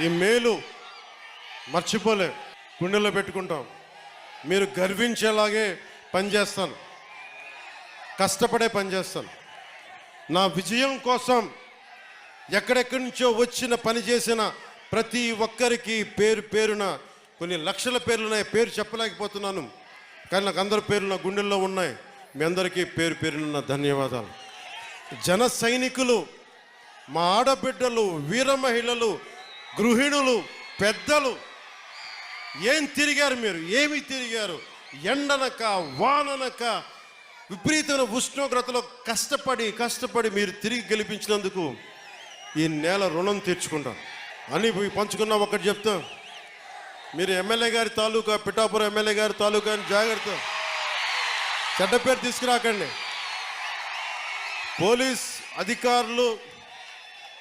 ఈ మేలు మర్చిపోలే. గుండెల్లో పెట్టుకుంటాం. మీరు గర్వించేలాగే పనిచేస్తాను. కష్టపడే పనిచేస్తాను. నా విజయం కోసం ఎక్కడెక్కడి నుంచో వచ్చిన పని చేసిన ప్రతి ఒక్కరికి పేరు పేరున కొన్ని లక్షల పేర్లు ఉన్నాయి పేరు చెప్పలేకపోతున్నాను. కానీ నాకు అందరి పేర్లు నా గుండెల్లో ఉన్నాయి. మీ అందరికీ పేరు పేరున ధన్యవాదాలు. జన సైనికులు మా ఆడబిడ్డలు వీర మహిళలు గృహిణులు పెద్దలు ఏం తిరిగారు మీరు? ఏమి తిరిగారు? ఎండనక వాననక విపరీతమైన ఉష్ణోగ్రతలో కష్టపడి కష్టపడి మీరు తిరిగి గెలిపించినందుకు ఈ నేల రుణం తీర్చుకుంటాం. అని పోయి పంచుకున్నా ఒకటి చెప్తా. మీరు ఎమ్మెల్యే గారి తాలూకా పిఠాపురం ఎమ్మెల్యే గారి తాలూకా అని జాగ్రత్త. చెడ్డ పేరు తీసుకురాకండి. పోలీస్ అధికారులు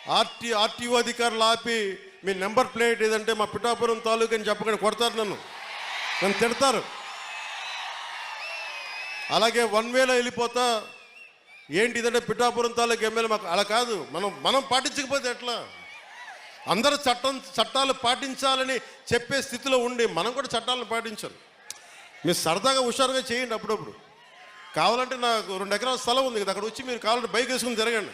ఆర్టీ ఆర్టీఓ అధికారులు ఆపి మీ నెంబర్ ప్లేట్ ఏదంటే మా పిఠాపురం తాలూకు అని చెప్పకండి కొడతారు నన్ను. నన్ను తిడతారు. అలాగే వన్ వేలో వెళ్ళిపోతా ఏంటి ఇదంటే పిఠాపురం తాలూకు ఎమ్మెల్యే మాకు అలా కాదు. మనం మనం పాటించకపోతే ఎట్లా? అందరూ చట్టం చట్టాలు పాటించాలని చెప్పే స్థితిలో ఉండి మనం కూడా చట్టాలను పాటించాలి మీరు సరదాగా హుషారుగా చేయండి అప్పుడప్పుడు. కావాలంటే నాకు రెండు ఎకరాల స్థలం ఉంది కదా అక్కడ వచ్చి మీరు కావాలంటే బైక్ వేసుకుని తిరగండి.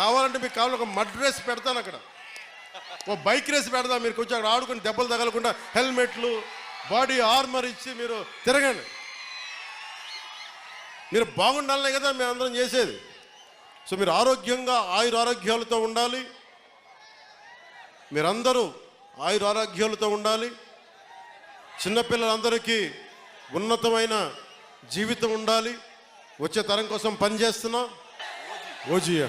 కావాలంటే మీకు కావాలి ఒక మడ్ రేస్ పెడతాను అక్కడ. ఓ బైక్ రేస్ పెడదాం మీరు కొంచెం అక్కడ ఆడుకుని దెబ్బలు తగలకుండా హెల్మెట్లు బాడీ ఆర్మర్ ఇచ్చి మీరు తిరగండి. మీరు బాగుండాలనే కదా మేము అందరం చేసేది. సో మీరు ఆరోగ్యంగా ఆయుర ఆరోగ్యాలతో ఉండాలి. మీరందరూ ఆయుర ఆరోగ్యాలతో ఉండాలి. చిన్నపిల్లలందరికీ ఉన్నతమైన జీవితం ఉండాలి. వచ్చే తరం కోసం పనిచేస్తున్నా. ఓజియా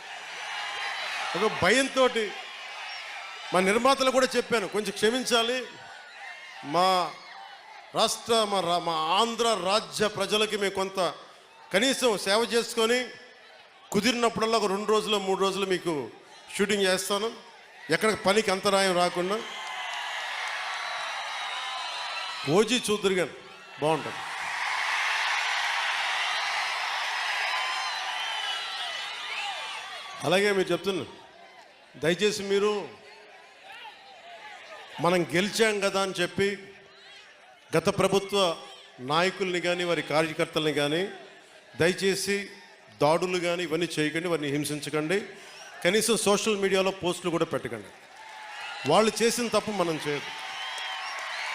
ఒక భయంతో మా నిర్మాతలు కూడా చెప్పాను కొంచెం క్షమించాలి. మా రాష్ట్ర మా రా- మా ఆంధ్ర రాజ్య ప్రజలకి మేము కొంత కనీసం సేవ చేసుకొని కుదిరినప్పుడల్లా ఒక రెండు రోజులు మూడు రోజులు మీకు షూటింగ్ చేస్తాను. ఎక్కడ పనికి అంతరాయం రాకుండా. ఓజీ చూద్దరు కానీ బాగుంటుంది అలాగే మీరు చెప్తున్నారు. దయచేసి మీరు మనం గెలిచాం కదా అని చెప్పి గత ప్రభుత్వ నాయకుల్ని కానీ వారి కార్యకర్తల్ని కానీ దయచేసి దాడులు కానీ ఇవన్నీ చేయకండి వారిని హింసించకండి. కనీసం సోషల్ మీడియాలో పోస్టులు కూడా పెట్టకండి. వాళ్ళు చేసిన తప్పు మనం చేయదు